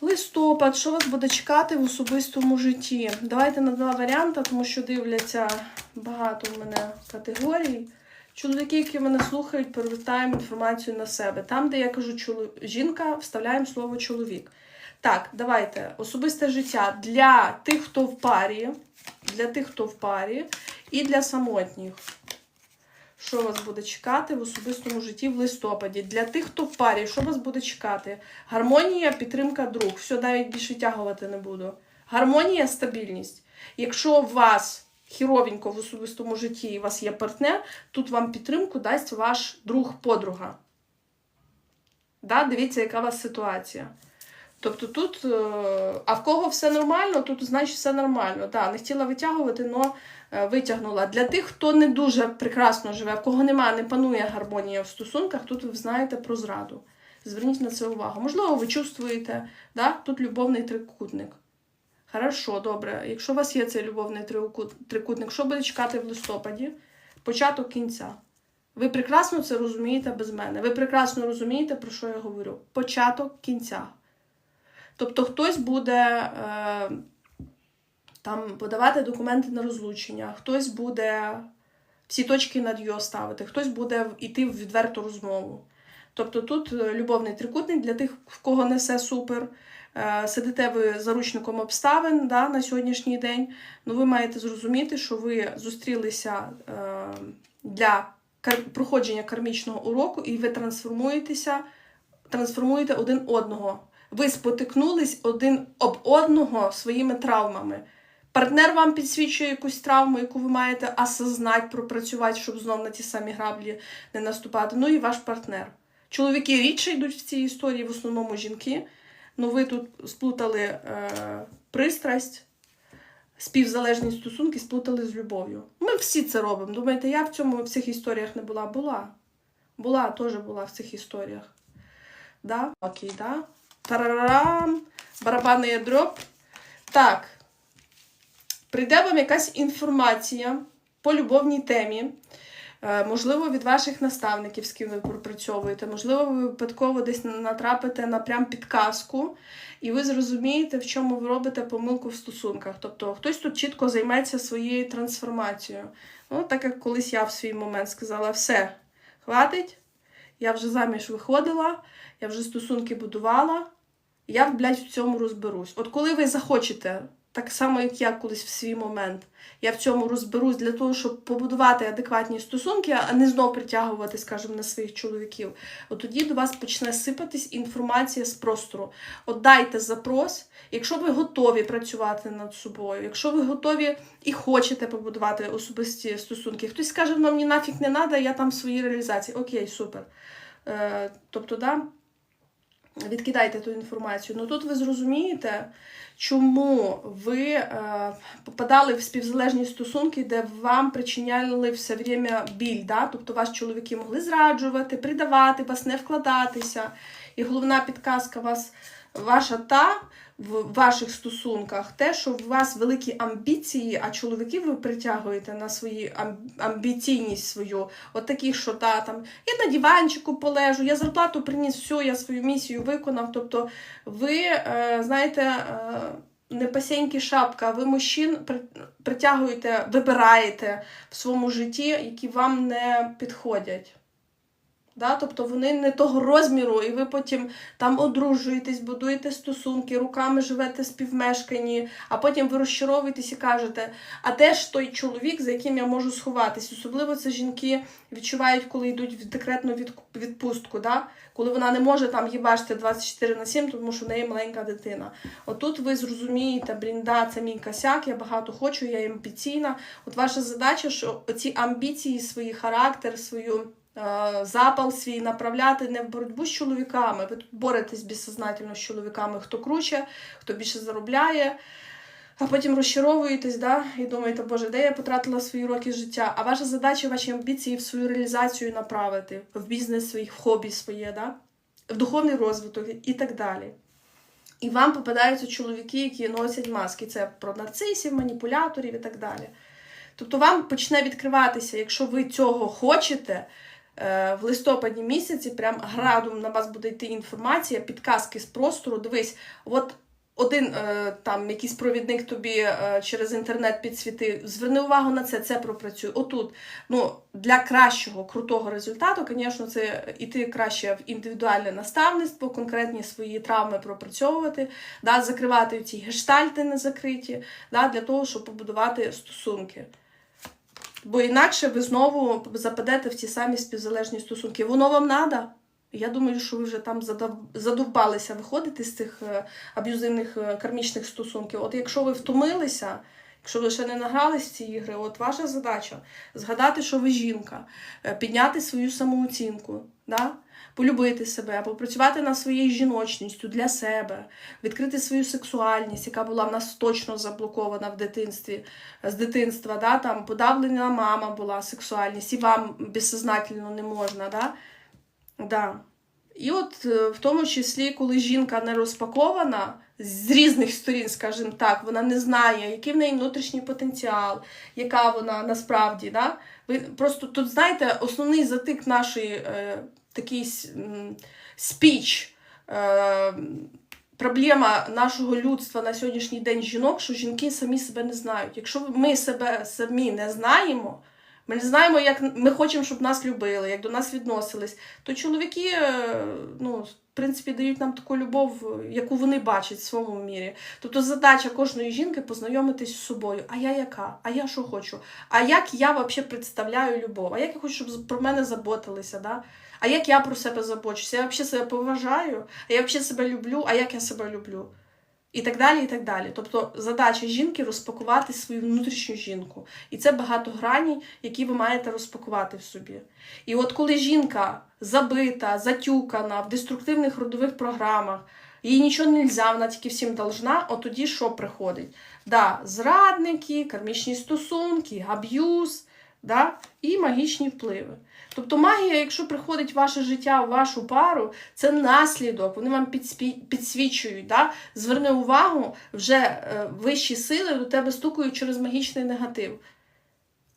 Листопад, що вас буде чекати в особистому житті? Давайте на два варіанти, тому що дивляться багато в мене категорій. Чоловіки, які мене слухають, повертаємо інформацію на себе. Там, де я кажу чоло... жінка, вставляємо слово чоловік. Так, давайте. Особисте життя для тих, хто в парі, для тих, хто в парі, і для самотніх. Що вас буде чекати в особистому житті в листопаді? Для тих, хто в парі, що вас буде чекати? Гармонія, підтримка, друг. Все, навіть більше тягувати не буду. Гармонія, стабільність. Якщо у вас хіровенько в особистому житті і у вас є партнер, тут вам підтримку дасть ваш друг-подруга. Да? Дивіться, яка у вас ситуація. Тобто тут, е, а в кого все нормально, тут значить все нормально. Да, не хотіла витягувати, але витягнула. Для тих, хто не дуже прекрасно живе, в кого немає, не панує гармонія в стосунках, тут ви знаєте про зраду. Зверніть на це увагу. Можливо, ви чувствуєте, да? тут любовний трикутник. Хорошо, добре. Якщо у вас є цей любовний трикутник, що буде чекати в листопаді? Початок кінця. Ви прекрасно це розумієте без мене. Ви прекрасно розумієте, про що я говорю. Початок кінця. Тобто хтось буде е, там подавати документи на розлучення, хтось буде всі точки над його ставити, хтось буде йти в відверту розмову. Тобто тут е, любовний трикутник для тих, в кого не все супер. Е, Сидите ви заручником обставин да, на сьогоднішній день. Ну, ви маєте зрозуміти, що ви зустрілися для проходження кармічного уроку, і ви трансформуєтеся, трансформуєте один одного. Ви спотикнулись один об одного своїми травмами. Партнер вам підсвічує якусь травму, яку ви маєте осознати, пропрацювати, щоб знов на ті самі граблі не наступати. Ну і ваш партнер. Чоловіки рідше йдуть в цій історії, в основному жінки. Ну, ви тут сплутали е, пристрасть, співзалежні стосунки, сплутали з любов'ю. Ми всі це робимо. Думаєте, я в цьому в цих історіях не була? Була. Була, теж була в цих історіях. Да? Окей, да? Тарарам, барабанний дроб. Так. Прийде вам якась інформація по любовній темі. Е, Можливо, від ваших наставників, з ким ви пропрацьовуєте, можливо, ви випадково десь натрапите на прям підказку, і ви зрозумієте, в чому ви робите помилку в стосунках. Тобто хтось тут чітко займеться своєю трансформацією. Ну, так як колись я в свій момент сказала, все, хватить, я вже заміж виходила, я вже стосунки будувала, я, блядь, в цьому розберусь. От коли ви захочете, так само, як я колись в свій момент, я в цьому розберусь для того, щоб побудувати адекватні стосунки, а не знов притягувати, скажімо, на своїх чоловіків. От тоді до вас почне сипатись інформація з простору. От дайте запрос, якщо ви готові працювати над собою, якщо ви готові і хочете побудувати особисті стосунки. Хтось скаже, ну мені нафіг не треба, я там в своїй реалізації. Окей, супер. Е, тобто, да, відкидайте ту інформацію. Ну тут ви зрозумієте, чому ви е, попадали в співзалежні стосунки, де вам причиняли все время біль. Да? Тобто вас чоловіки могли зраджувати, придавати, вас не вкладатися. І головна підказка вас, ваша та в ваших стосунках, те, що у вас великі амбіції, а чоловіків ви притягуєте на свої амбіційність свою. От таких, що та, там, я на диванчику полежу, я зарплату приніс, все, я свою місію виконав. Тобто ви, е, знаєте, е, не пасеньки шапка, ви мужчин притягуєте, вибираєте в своєму житті, які вам не підходять. Да? Тобто вони не того розміру, і ви потім там одружуєтесь, будуєте стосунки, руками живете співмешкані, а потім ви розчаровуєтесь і кажете, а де ж той чоловік, за яким я можу сховатись? Особливо це жінки відчувають, коли йдуть в декретну відпустку, да? коли вона не може там їбашити 24 на 7, тому що в неї маленька дитина. Отут ви зрозумієте, блін, да, це мій косяк, я багато хочу, я амбіційна. От ваша задача, що ці амбіції, свій характер, свою запал свій направляти не в боротьбу з чоловіками. Ви боретесь безсознательно з чоловіками, хто круче, хто більше заробляє. А потім розчаровуєтесь, да, і думаєте, боже, де я потратила свої роки життя? А ваша задача, ваші амбіції в свою реалізацію направити, в бізнес свій, в хобі своє, да? в духовний розвиток і так далі. І вам попадаються чоловіки, які носять маски. Це про нарцисів, маніпуляторів і так далі. Тобто вам почне відкриватися, якщо ви цього хочете, Е, В листопаді місяці прям градом на вас буде йти інформація, підказки з простору. Дивись, от один е, там якийсь провідник тобі е, через інтернет підсвітив. Зверни увагу на це, це пропрацює. Отут. Ну, для кращого, крутого результату, звісно, це іти краще в індивідуальне наставництво, конкретні свої травми пропрацьовувати, да, закривати ці гештальти незакриті, да, для того, щоб побудувати стосунки. Бо інакше ви знову западете в ті самі співзалежні стосунки. Воно вам треба? Я думаю, що ви вже там задов- задовбалися виходити з цих е, аб'юзивних е, кармічних стосунків. От якщо ви втомилися, якщо ви ще не награлись ці ігри, от ваша задача згадати, що ви жінка, е, підняти свою самооцінку, да? полюбити себе, попрацювати над своєю жіночністю для себе, відкрити свою сексуальність, яка була в нас точно заблокована в дитинстві, з дитинства, да? там подавлена мама була сексуальність, і вам безсознательно не можна. Да? Да. І от е, в тому числі, коли жінка не розпакована з різних сторін, скажімо так, вона не знає, який в неї внутрішній потенціал, яка вона насправді. Да? Ви просто тут знаєте, основний затик нашої е, такий спіч. Е, Проблема нашого людства на сьогоднішній день жінок, що жінки самі себе не знають. Якщо ми себе самі не знаємо, ми не знаємо, як ми хочемо, щоб нас любили, як до нас відносились, то чоловіки, е, ну, в принципі, дають нам таку любов, яку вони бачать в своєму мірі. Тобто задача кожної жінки познайомитись з собою. А я яка? А я що хочу? А як я взагалі представляю любов? А як я хочу, щоб про мене заботилися? Да? А як я про себе забочуся? Я взагалі себе поважаю, а я взагалі себе люблю, а як я себе люблю? І так далі, і так далі. Тобто задача жінки розпакувати свою внутрішню жінку. І це багато граній, які ви маєте розпакувати в собі. І от коли жінка забита, затюкана в деструктивних родових програмах, їй нічого не можна, вона тільки всім должна, от тоді що приходить? Да, зрадники, кармічні стосунки, аб'юз да, і магічні впливи. Тобто магія, якщо приходить в ваше життя, в вашу пару, це наслідок, вони вам підспі- підсвічують. Да? Зверни увагу, вже е, вищі сили до тебе стукають через магічний негатив.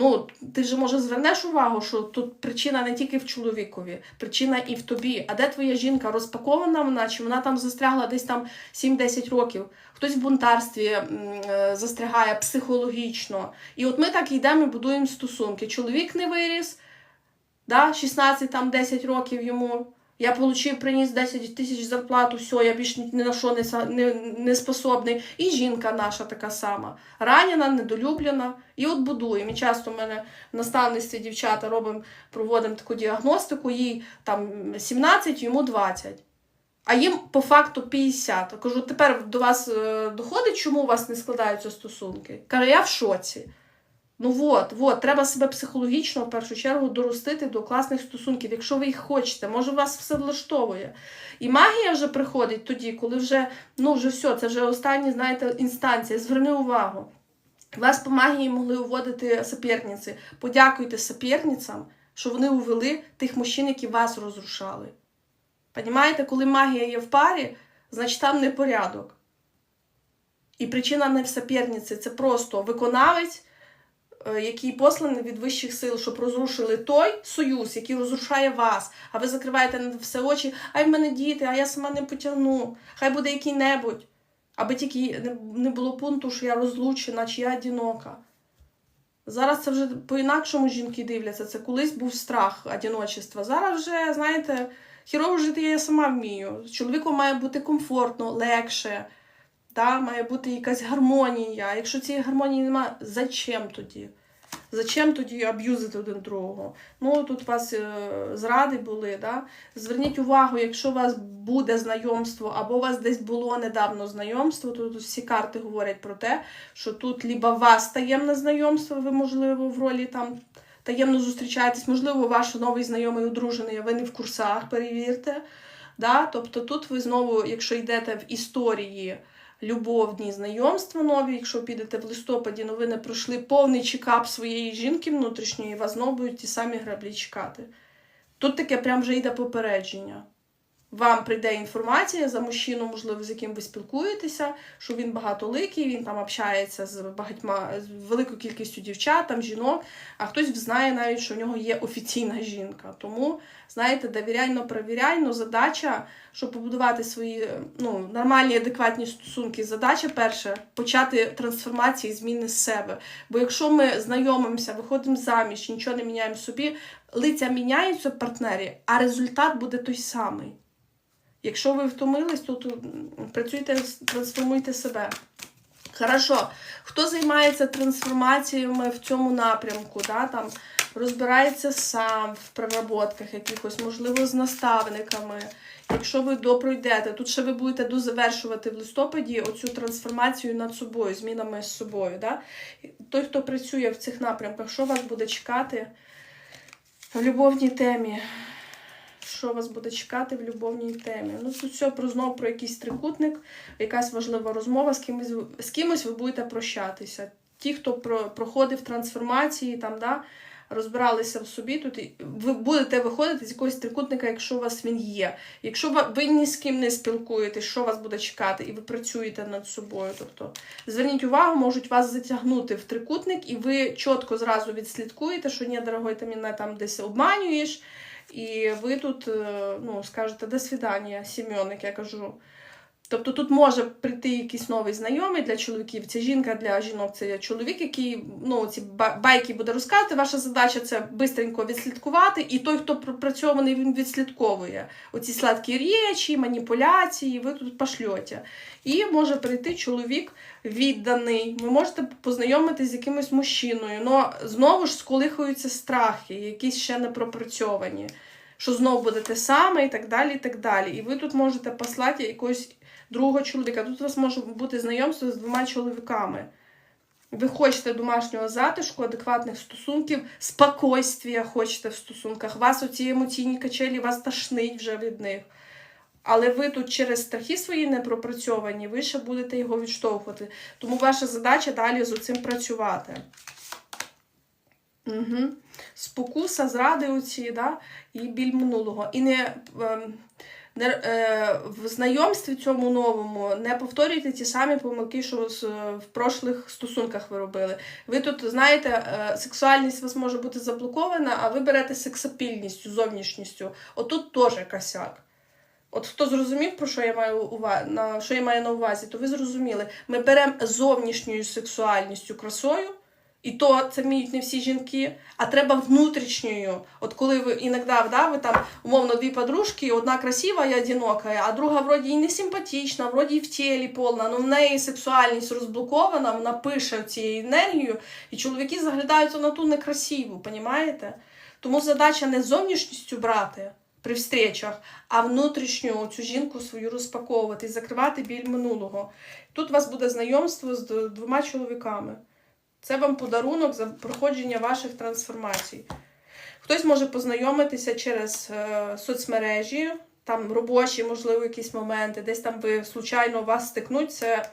Ну, ти ж може звернеш увагу, що тут причина не тільки в чоловікові, причина і в тобі. А де твоя жінка розпакована вона, чи вона там застрягла десь там 7-10 років? Хтось в бунтарстві е, застрягає психологічно. І от ми так йдемо і будуємо стосунки. Чоловік не виріс, да, 16 там 10 років йому. Я получив, приніс 10 тисяч зарплату, все, я більш ні ні на що не, не, не способний. І жінка наша така сама. Ранена, недолюблена. І от будуємо. І часто в мене в наставництві дівчата робимо, проводимо таку діагностику, їй там 17, йому 20. А їм по факту 50. Я Кажу, тепер до вас е, доходить, чому у вас не складаються стосунки? Каже, я в шоці. Ну от, от, треба себе психологічно в першу чергу доростити до класних стосунків, якщо ви їх хочете, може вас все влаштовує. І магія вже приходить тоді, коли вже, ну вже все, це вже остання, знаєте, інстанція. Зверни увагу. Вас по магії могли уводити соперниці. Подякуйте соперницям, що вони увели тих мужчин, які вас розрушали. Понімаєте, коли магія є в парі, значить там непорядок. І причина не в соперниці, це просто виконавець, який посланий від вищих сил, щоб розрушили той союз, який розрушає вас. А ви закриваєте на все очі, ай в мене діти, а я сама не потягну, хай буде який-небудь. Аби тільки не- не було пункту, що я розлучена чи я одинока. Зараз це вже по-інакшому жінки дивляться. Це колись був страх одиночества. Зараз вже, знаєте, хірово жити я сама вмію. З чоловіком має бути комфортно, легше, та, має бути якась гармонія. Якщо цієї гармонії немає, зачем тоді? Зачем тоді аб'юзити один другого? Ну, тут у вас е, зради були, да? Зверніть увагу, якщо у вас буде знайомство, або у вас десь було недавно знайомство, то тут всі карти говорять про те, що тут либо у вас таємне знайомство, ви, можливо, в ролі там таємно зустрічаєтесь, можливо, ваш новий знайомий одружений, а ви не в курсах, перевірте. Да? Тобто тут ви знову, якщо йдете в історії любовні знайомства нові, якщо підете в листопаді, новини пройшли повний чекап своєї жінки внутрішньої, вас знову будуть ті самі граблі чекати. Тут таке прям вже йде попередження. Вам прийде інформація за мужчину, можливо, з яким ви спілкуєтеся, що він багатоликий, він там общається з багатьма з великою кількістю дівчат, там жінок, а хтось знає навіть, що в нього є офіційна жінка. Тому, знаєте, довіряйно, провіряйно, задача, щоб побудувати свої ну, нормальні, адекватні стосунки. Задача перша почати трансформації, зміни з себе. Бо якщо ми знайомимося, виходимо заміж, нічого не міняємо собі, лиця міняються в партнері, а результат буде той самий. Якщо ви втомились, то, працюйте, трансформуйте себе. Хорошо, хто займається трансформаціями в цьому напрямку, да, там, розбирається сам в проработках якихось, можливо, з наставниками. Якщо ви допройдете, тут ще ви будете дозавершувати в листопаді оцю трансформацію над собою, змінами з собою. Да? Той, хто працює в цих напрямках, що вас буде чекати в любовній темі? Що вас буде чекати в любовній темі? Ну, тут все про знову про якийсь трикутник, якась важлива розмова, з кимось, з кимось ви будете прощатися. Ті, хто про, проходив трансформації, там, да, розбиралися в собі, тут ви будете виходити з якогось трикутника, якщо у вас він є. Якщо ви ні з ким не спілкуєтесь, що вас буде чекати, і ви працюєте над собою. Тобто, зверніть увагу, можуть вас затягнути в трикутник, і ви чітко зразу відслідкуєте, що ні, дорогой, ти мене там десь обманюєш. І ви тут е, ну, скажете до свидання, Сім'он, я кажу. Тобто тут може прийти якийсь новий знайомий для чоловіків, це жінка для жінок, це чоловік, який ну, ці байки буде розказувати. Ваша задача це бистренько відслідкувати, і той, хто пропрацьований, він відслідковує оці сладкі речі, маніпуляції, ви тут пошльоте. І може прийти чоловік відданий. Ви можете познайомитись з якимось мужчиною, але знову ж сколихуються страхи, якісь ще не пропрацьовані. Що знову буде те саме і так далі. І так далі. І ви тут можете послати якогось другого чоловіка. Тут у вас може бути знайомство з двома чоловіками. Ви хочете домашнього затишку, адекватних стосунків, спокойствія хочете в стосунках. Вас оці емоційні качелі, вас тошнить вже від них. Але ви тут через страхи свої не пропрацьовані, ви ще будете його відштовхувати. Тому ваша задача далі з цим працювати. Угу. Спокуса, зради оці, да? і біль минулого. І не, ем, не, е, в знайомстві цьому новому не повторюйте ті самі помилки, що в прошлих стосунках ви робили. Ви тут, знаєте, е, сексуальність у вас може бути заблокована, а ви берете сексапільністю, зовнішністю. Отут теж косяк. От хто зрозумів, про що я маю ува... на що я маю на увазі, то ви зрозуміли. Ми беремо зовнішньою сексуальністю красою, і то це вміють не всі жінки, а треба внутрішньою. От коли ви іноді, да, ви там умовно дві подружки, одна красива і одинока, а друга вроді і не симпатична, вроді і в тілі повна, але в неї сексуальність розблокована, вона пише цією енергією, і чоловіки заглядаються на ту некрасиву, понімаєте? Тому задача не зовнішністю брати при встречах, а внутрішню цю жінку свою розпаковувати і закривати біль минулого. Тут у вас буде знайомство з двома чоловіками. Це вам подарунок за проходження ваших трансформацій. Хтось може познайомитися через е, соцмережі, там робочі, можливо, якісь моменти, десь там ви случайно вас стикнуть, це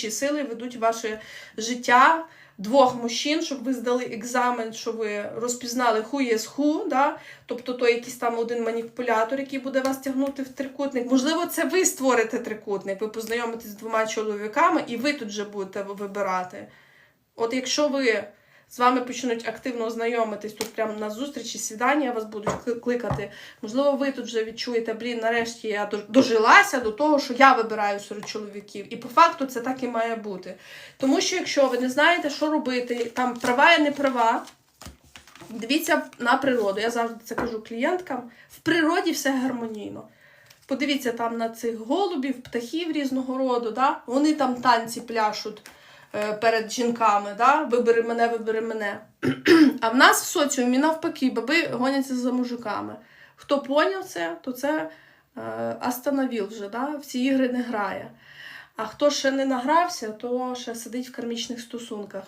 сили ведуть ваше життя двох мужчин, щоб ви здали екзамен, щоб ви розпізнали who is who, да? тобто то якийсь там один маніпулятор, який буде вас тягнути в трикутник. Можливо, це ви створите трикутник, ви познайомитесь з двома чоловіками, і ви тут же будете вибирати. От якщо ви з вами почнуть активно знайомитись тут прямо на зустрічі, свідання вас будуть кликати. Можливо, ви тут вже відчуєте, блін, нарешті я дожилася до того, що я вибираю серед чоловіків. І по факту це так і має бути. Тому що якщо ви не знаєте, що робити, там права і не права, дивіться на природу. Я завжди це кажу клієнткам. В природі все гармонійно. Подивіться там на цих голубів, птахів різного роду, да? вони там танці пляшуть перед жінками, да? вибери мене, вибери мене. А в нас в соціумі навпаки, баби гоняться за мужиками. Хто поняв це, то це е, остановив вже, да? в ці ігри не грає. А хто ще не награвся, то ще сидить в кармічних стосунках.